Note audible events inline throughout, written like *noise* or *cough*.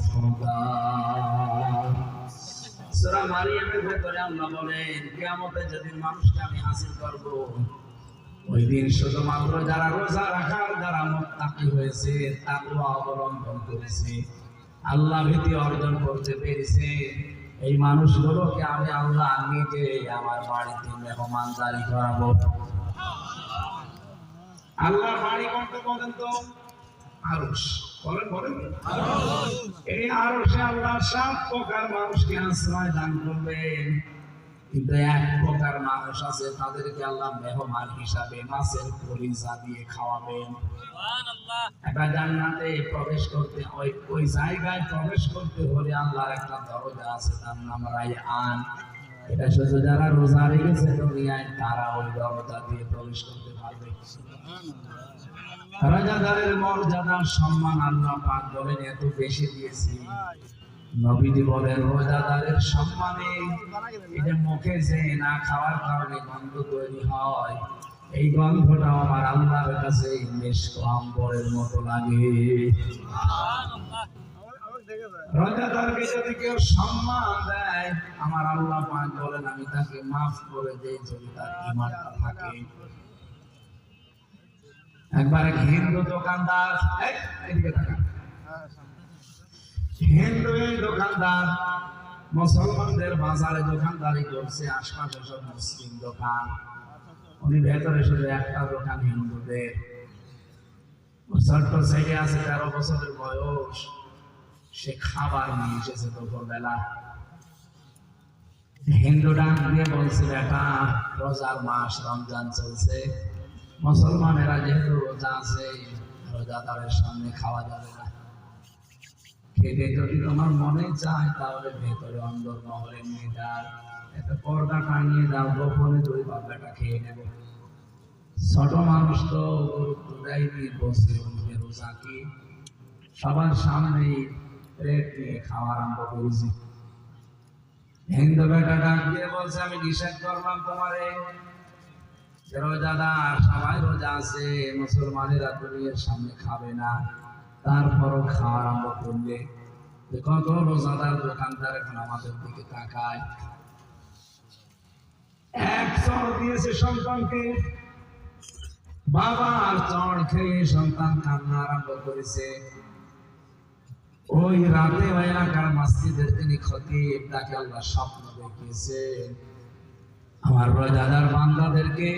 আল্লাহ আমি আল্লাহ ভীতি অর্জন করতে পেরেছে। এই মানুষগুলোকে আমি আল্লাহ নিজে আমার বাড়িতে মেহমানদারি করাবো। আল্লাহ বাড়ি করতে বলেন তো আরশ বলেন বলেন। এই আরশে আল্লাহ সাত প্রকার মানুষকে আশ্রয় দান করবেন। কিন্তু এক প্রকার মানুষ আছে তাদেরকে আল্লাহ মেহমান হিসাবে মাছের পরিচা দিয়ে খাওয়াবেন। একটা জান্নাতে প্রবেশ করতে ওই ওই জায়গায় প্রবেশ করতে হলে আল্লাহর একটা দরজা আছে তার নাম রায়আন। এটা শুধু যারা রোজা রেখেছে দুনিয়ায়, তারা ওই দরজা দিয়ে প্রবেশ করতে পারবে। রাজাদারের মর্যাদা সম্মান আল্লাহ পাক বলেন, এত বেশি দিয়েছি। নবীজি বলেন, রোজাদারের সম্মানে যে মুখে যে না খাওয়ার কারণে গন্ধ তৈরি হয়। এই গন্ধটা আমার আল্লাহর কাছে, মেশক আম্বরের মতো লাগে। যদি কেউ সম্মান দেয়, আমার আল্লাহ পাক বলেন, আমি তাকে মাফ করে দেই যদি তার ইমানটা থাকে। একবার এক হিন্দু দোকানদার। হিন্দু দোকানদার, মুসলমানদের বাজারে দোকানদারি করছে, আশপাশে সব মুসলিম দোকান। উনি ভেতরে শুধু একটা দোকান হিন্দুদের। ছোট্ট ছেলে আছে, তেরো বছরের বয়স। সে খাবার নিয়ে এসেছে দুপুরবেলা হিন্দু ডাক দিয়ে বলছে, বেটা, রোজার মাস, রমজান চলছে। মুসলমানেরা যেহেতু রোজা আছে, রোজাদারের সামনে খাওয়া যাবে না। খেতে যদি তোমার মনে চায়, তাহলে ভেতরে অন্দর মহলে নিয়ে যাও। একটা পর্দা টানিয়ে দাও, গোপনে দুই বাচ্চাটা খেয়ে নেবে। ছোট মানুষ তো গুরুত্ব দেয়নি বসে রোজা কি? সবার সামনে প্লেট নিয়ে খাওয়া আরম্ভ করেছি। হিন্দু বেটা ডাক দিয়ে বলছে, আমি নিষেধ করলাম সবাই রোজা আছে, মুসলমানেরা দুনিয়ার সামনে খাবে না। তারপরও খাওয়া আরম্ভ করলে। কত রোজাদার দোকানদার এখন আমাদের দিকে তাকায়। এক চড় দিয়েছে সন্তানকে। বাবা আর চড় খেয়ে সন্তান কান্না আরম্ভ করেছে। ওই রাতে ওই এলাকার মসজিদের তিনি খতিব তাকে আল্লাহ স্বপ্ন দেখিয়েছে। আমার দাদার বান্দাদেরকে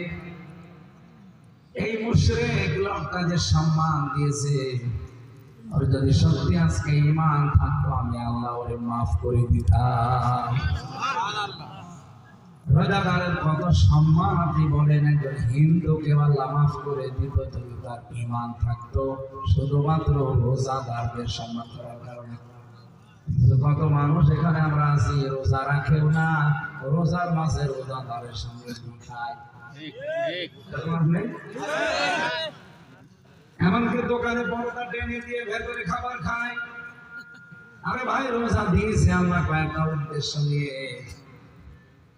এই মুশরিক লোকটা যে সম্মান দিয়েছে, ওর যদি সত্যি আজকে ইমান থাকতো, আমি আল্লাহ ওরে মাফ করে দিতাম। রোজাদারের কত সম্মান আপনি বলেন একজন হিন্দুকে আল্লাহ মাফ করে দিত যদি তার ইমান থাকতো শুধুমাত্র রোজাদারদের সম্মান করার কারণে। কত মানুষ এখানে আমরা আছি রোজা রাখেও না রোজার মাঝে রোজাদারের সঙ্গে খায়? এমনকি দোকানে পরোটা টেনে দিয়ে ভেতরে খাবার খায়। আরে ভাই রোজা দিয়েছে আমরা কয়েকটা উদ্দেশ্য নিয়ে।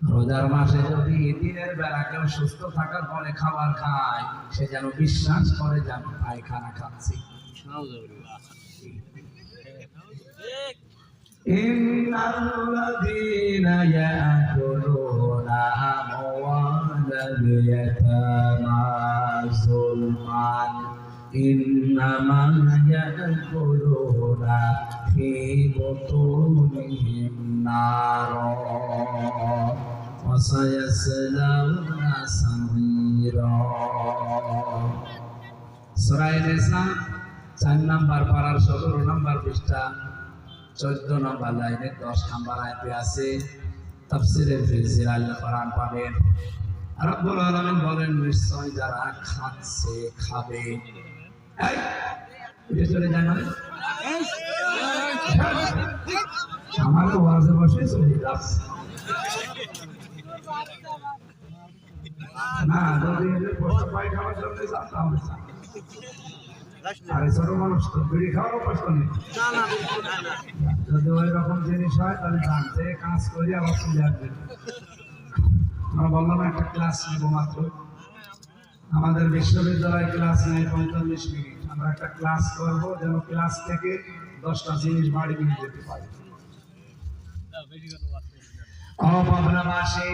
রোজার মাসে যদি দিনের বেলা কেউ সুস্থ থাকার পরে খাবার খায় সে যেন বিশ্বাস করে যে আমি পায়খানা খাচ্ছি إن الذين يأكلون أموال اليتامى ظلما إنما يأكلون في بطونهم وسيصلون سعيرا সরাই নেশা চার নাম্বার পাড়ার সতেরো নাম্বার পৃষ্ঠা চোদ্দ নম্বর লাইনে দশ নম্বর আয়তে আছে তাফসিরের ফিজির আল্লাহ কোরআন পাবেন রব্বুল আলামিন বলেন নিশ্চয় যারা খাচ্ছে খাবে এই, উঠে চলে যায় না আমার তো ওয়াজে বসে চলে যাচ্ছে না যদি এদের পোস্ট খাওয়ার জন্য যান তাহলে আরে ছোট মানুষ তো বিড়ি খাওয়ারও কষ্ট নেই। যদি ওই রকম জিনিস হয় তাহলে জানতে কাজ করি আবার চলে আসবে। আমরা বললাম একটা ক্লাস নেব মাত্র। আমাদের বিশ্ববিদ্যালয় ক্লাস নেই পঁয়তাল্লিশ মিনিট। আমরা একটা ক্লাস করব যেন ক্লাস থেকে দশটা জিনিস বাড়ি নিয়ে যেতে পারি। অভাবনাবাসী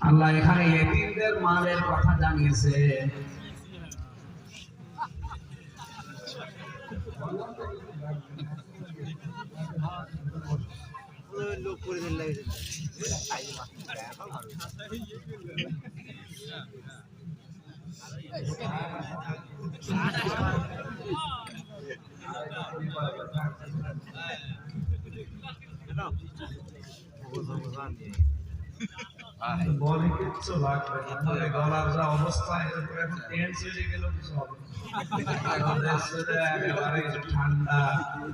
আল্লাহ এখানে এতিমদের মালের কথা জানিয়েছে। *laughs* বলে কিচ্ছু লাগবে না গলার যা ঠান্ডা লাগবে।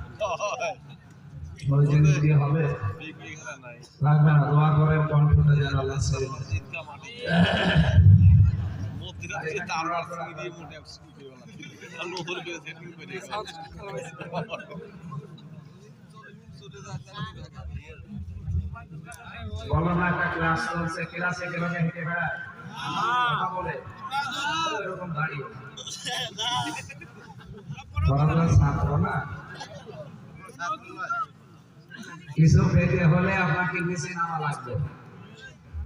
বলো না একটা ক্লাস চলছে ক্লাসে কীভাবে হেঁটে বেড়ায়? কথা বলে। এরকম দাঁড়িয়ে না? কিছু পেতে হলে আপনাকে নিচে নামা লাগবে।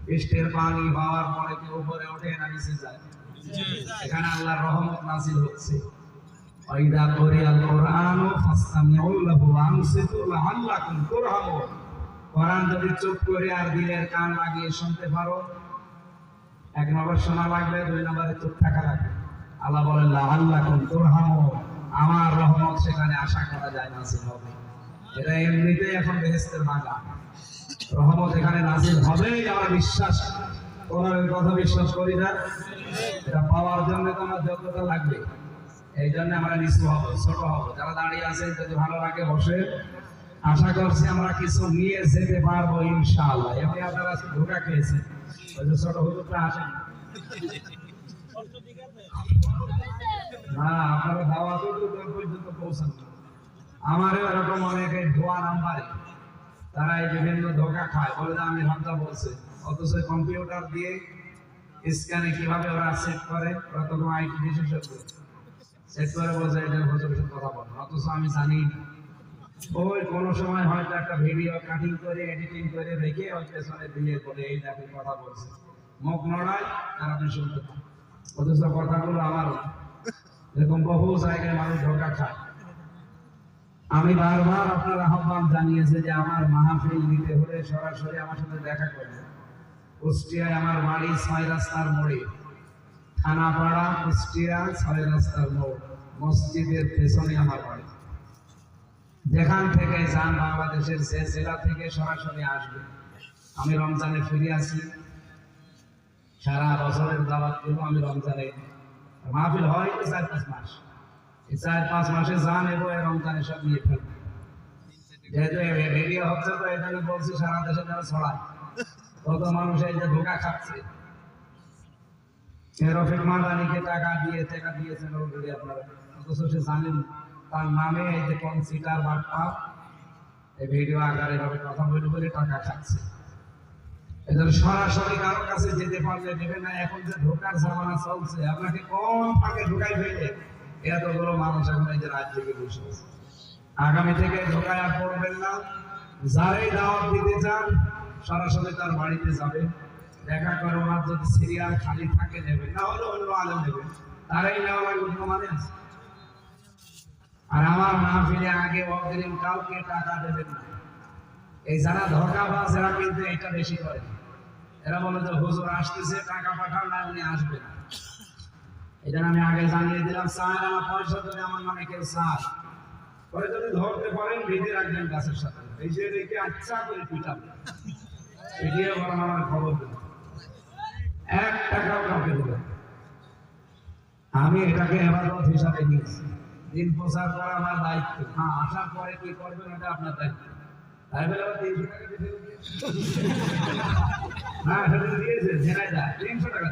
বৃষ্টির পানি হওয়ার পরে কেউ উপরে ওঠে না, নিচে যায়। এখানে আল্লাহর রহমত নাজিল হচ্ছে। ওয়াইদা কুরিয়াল কুরআনু ফাসতামিউ লাহু ওয়ানসিতু লাআল্লাকুম তুরহামুন। কোরআন যদি চুপ করে আর দিলের কান লাগিয়ে শুনতে পারো, এক নম্বর শোনা লাগবে, দুই নম্বরে চুপ থাকা লাগবে। আল্লাহ বলেন, লাআল্লাকুম তুরহামুন। আমার রহমত সেখানে আশা করা যায় নাজিল হবে। এটা এমনিতেই এখন বেহেশতের বাগান। রহমত এখানে নাজিল হবেই, আমরা বিশ্বাস। কোরআনের কথা বিশ্বাস করি না। এটা পাওয়ার জন্য তো আমার যোগ্যতা লাগবে। এই জন্য আমরা নিচু হব, ছোট হব। যারা দাঁড়িয়ে আছে, যদি ভালো লাগে বসে। আশা করছি আমরা কিছু নিয়ে যেতে পারব ইনশাআল্লাহ। এমনি আপনারা ধোকা খেয়েছেন। ওই যে ছোট হুজুরটা আসেন। না আপনারা দাওয়াতও তো পর্যন্ত পৌঁছান। আমারও এরকম অনেকে ভুয়া নাম্বারে। তারা এই বিভিন্ন ধোকা খায়। বলে আমি হত্যা বলছে। অথচ কম্পিউটার দিয়ে স্ক্যানে কীভাবে ওরা সেট করে, ওরা তো আইটি বিশেষজ্ঞ। সেট করে বলছে যে হুজুরের কথা বলো। অথচ আমি জানি না। ওই কোনো সময় হয়তো একটা ভিডিও কাটিং করে এডিটিং করে রেখে ওই পেছনে দিয়ে বলে এই দেখে কথা বলছে। মুখ নড়ায় আর আপনি শুনতে পান অথচ কথাগুলো আমার এরকম বহু জায়গায় মানুষ ধোকা খায়। আমি বারবার আপনার আহ্বান জানিয়েছে যে আমার মাহফিল নিতে হলে সরাসরি আমার সাথে দেখা করবে কুষ্টিয়ায় আমার বাড়ি ছয় রাস্তার মোড়ে। থানাপাড়া, কুষ্টিয়া, ছয় রাস্তার মোড়। মসজিদের পেছনে আমার বাড়ি। যেখান থেকে যান বাংলাদেশের যে জেলা থেকে সরাসরি আসবে। আমি রমজানে ফিরে আসি। সারা বছরের দাওয়াতগুলো আমি রমজানে। মাহফিল হয় তো চার পাঁচ মাস। এই চার পাঁচ মাসে যান এবং এই রমজানে সব নিয়ে ফেলবে। যেহেতু রেডিও হচ্ছে তো এখানে বলছি সারা দেশে যারা ছড়ায়। কত মানুষ এই যে ধোকা খাচ্ছে। এ রফিক মাদানিকে টাকা দিয়ে, টাকা দিয়েছেন অলরেডি আপনারা। অথচ সে জানেন না। তার নামে এই যে কনসিটার বাটপা এই ভিডিও আকারে এভাবে কথা বলে বলে টাকা খাচ্ছে। এদের সরাসরি কারোর কাছে যেতে পারলে না, এখন যে ঢোকার জামানা চলছে, আপনাকে কোন ফাঁকে ঢোকাই ফেলে। এতগুলো মানুষ এখন এই যে থেকে বসে। আগামী থেকে ঢোকায় আর পড়বেন না। যারাই দাওয়াত দিতে চান, সরাসরি তার বাড়িতে যাবেন। দেখা যদি সিরিয়াল খালি থাকে, নেবেন। না হলে অন্য আলো নেবেন। তারাই নেওয়া লাগবে মানে আছে? আর আমার মাহফিলে আগে অগ্রিম কাউকে টাকা দেবেন না। এই যারা ধোকাবাজ এরা কিন্তু এটা বেশি করে। এরা বলে যে, হুজুর আসতেছে, টাকা পাঠান, না উনি আসবে না। এটা আমি আগে জানিয়ে দিলাম, স্যার, আমার পয়সা যদি আমার নামে কেউ স্যার। পরে যদি ধরতে পারেন বেঁধে রাখবেন গাছের সাথে। যে রেখে আচ্ছা করে পিটাবেন পিটিয়ে বরং আমার খবর দেবেন এক টাকাও কাউকে দেবেন আমি এটাকে এবাদত হিসাবে নিয়েছি। দিন প্রচার করা আমার দায়িত্ব হ্যাঁ আসার পরে কি করবেন এটা আপনার দায়িত্ব আবার দিয়েছে। সেটা দিয়েছে তিনশো টাকা।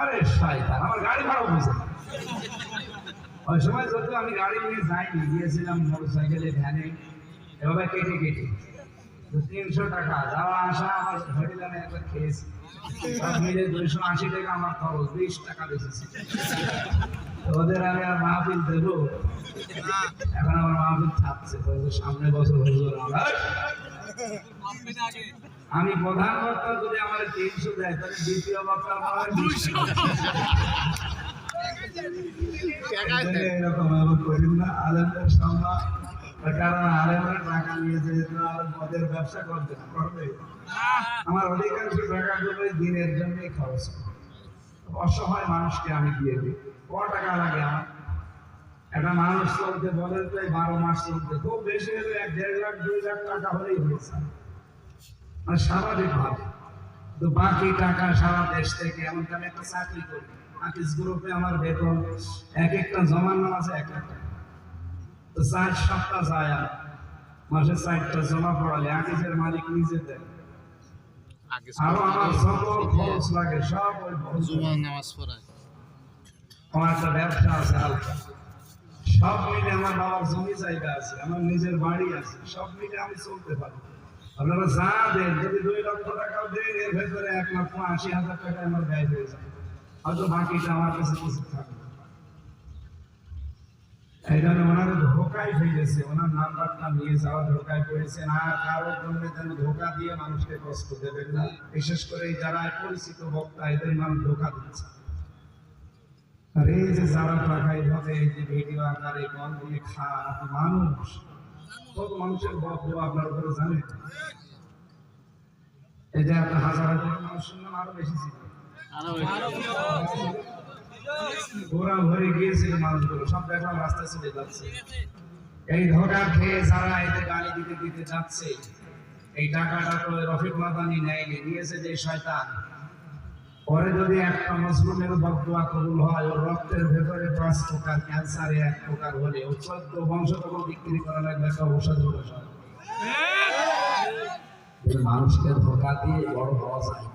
আরে আমার গাড়ি ভাড়া ওই সময় আমি গাড়ি নিয়ে যাইনি, গিয়েছিলাম মোটর সাইকেলে ভ্যানে, এভাবে কেটে কেটে তিনশো টাকা। যাওয়া আসা আমার একটা খেয়েছি। সব মিলে দুইশো আশি টাকা আমার খরচ বিশ টাকা বেঁচেছি। ওদের আমি আর মাহফিল দেবো। এখন আমার মাহফিল থাকছে সামনে বছর হুজুর আমার। আমি প্রধান বক্তা যদি আমার তিনশো দেয় তাহলে দ্বিতীয় বক্তা আমার দুশো এরকম আমি করি না আলেমদের সম্মান। অসহায় মানুষকে আমি দিয়ে দিই। ক টাকা লাগে আমার? একটা মানুষ চলতে বলেন বারো মাস চলতে। খুব বেশি হলে এক দেড় লাখ, দুই লাখ টাকা হলেই হয়েছে মানে তো বাকি টাকা সারা দেশ থেকে এমনকি আমি একটা চাকরি করি? গ্রুপে আমার বেতন, এক একটা জমানো আছে এক লাখ টাকা। তো চার সপ্তাহ যায় আর মাসে চারটা জমা পড়ালে আকিসের মালিক নিজে দেয়। আরও আমার সকল খরচ লাগে সব ওই নামাজ পড়ায়। আমার একটা ব্যবসা আছে হালকা সব মিলে আমার বাবার জমি জায়গা আছে আমার নিজের বাড়ি আছে সব মিলে আমি চলতে পারি। আপনারা যা দেন যদি দুই লক্ষ দেন এর ভেতরে এক লক্ষ আশি হাজার টাকা আমার ব্যয় হয়ে যায়। হয়তো বাকিটা আমার কাছে কিছু থাকবে। এই ওনারা ধোকায় ফেলেছে। ওনার নাম্বারটা নিয়ে যাওয়া ধোকায় পড়েছে না, কারোর জন্য যেন ধোকা দিয়ে মানুষকে কষ্ট দেবেন না। বিশেষ করে যারা পরিচিত বক্তা, এদের মানুষ ধোকা দিচ্ছে। আর এই যে যারা টাকা এইভাবে এই যে ভিডিও আকারে কল দিয়ে আপনি মানুষ। কত মানুষের বক্তব্য আপনার উপরে জানেন এই যে একটা হাজার হাজার মানুষ শুনলাম আরও বেশি ছিল। ঘোরা গিয়েছিল মানুষগুলো। সব দেখলাম রাস্তায় চলে যাচ্ছে। এই ধোকা খেয়ে যারা এতে গালি দিতে দিতে যাচ্ছে, এই টাকাটা তো রফিক মাদানি নেয়নি, নিয়েছে যে শয়তান। পরে যদি একটা মজলুমের বদুয়া কবুল হয়, ওর রক্তের ভেতরে পাঁচ প্রকার ক্যান্সারে, এক প্রকার হলে ও চোদ্দ বংশ তখন বিক্রি করা লাগবে, একটা ঔষধ মানুষকে ধোকা দিয়ে বড় হওয়া যায়।